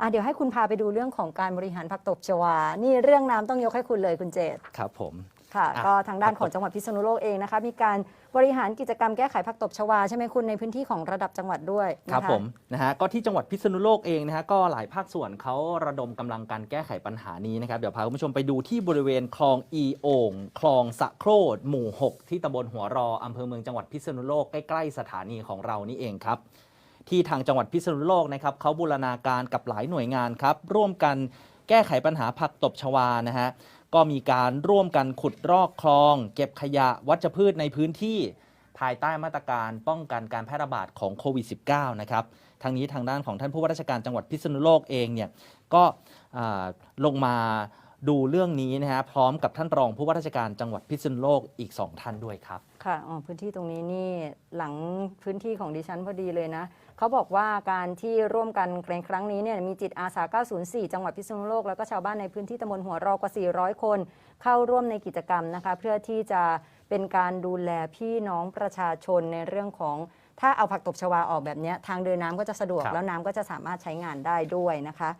อะเดี๋ยวให้คุณพาไปดูเรื่องของการบริหารผักตบชวา นี่เรื่องน้ำต้องยกให้คุณเลยคุณเจตครับผม ค่ะ อะ ก็ทางด้านผักตบของจังหวัดพิษณุโลกเองนะคะ มีการบริหารกิจกรรมแก้ไขผักตบชวาใช่ไหมคุณในพื้นที่ของระดับจังหวัดด้วยครับนะคะผมนะฮะก็ที่จังหวัดพิษณุโลกเองนะฮะก็หลายภาคส่วนเขาระดมกำลังการแก้ไขปัญหานี้นะครับ เดี๋ยวพาคุณผู้ชมไปดูที่บริเวณคลองอีโอ่งคลองสะโครดหมู่ 6 ที่ตำบลหัวรออำเภอเมืองจังหวัดพิษณุโลกใกล้ๆสถานีของเรานี่เองครับ ที่ทางจังหวัดพิษณุโลกนะครับเขาบูรณาการกับหลายหน่วยงานครับ ร่วมกันแก้ไขปัญหาผักตบชวานะฮะก็มีการร่วมกันขุดรอกคลอง เก็บขยะวัชพืชในพื้นที่ภายใต้มาตรการป้องกันการแพร่ระบาดของโควิด -19 นะครับทางนี้ทางด้านของท่านผู้ว่าราชการจังหวัดพิษณุโลกเองเนี่ยก็ลงมา ดูเรื่องนี้นะฮะพร้อมกับท่านรองผู้ว่าราชการจังหวัดพิษณุโลกอีก 2 ท่านด้วยครับ ค่ะอ๋อพื้นที่ตรงนี้นี่หลังพื้นที่ของดิฉันพอดีเลยนะเขาบอกว่าการที่ร่วมกันในครั้งนี้เนี่ยมีจิตอาสา 904 จังหวัดพิษณุโลก แล้วก็ชาวบ้านในพื้นที่ตำบลหัวรอกว่า 400 คน เข้าร่วมในกิจกรรมนะคะ เพื่อที่จะเป็นการดูแลพี่น้องประชาชนในเรื่องของถ้าเอาผักตบชวาออกแบบเนี้ยทางเดินน้ำก็จะสะดวกครับแล้วน้ำก็จะสามารถใช้งานได้ด้วยนะคะ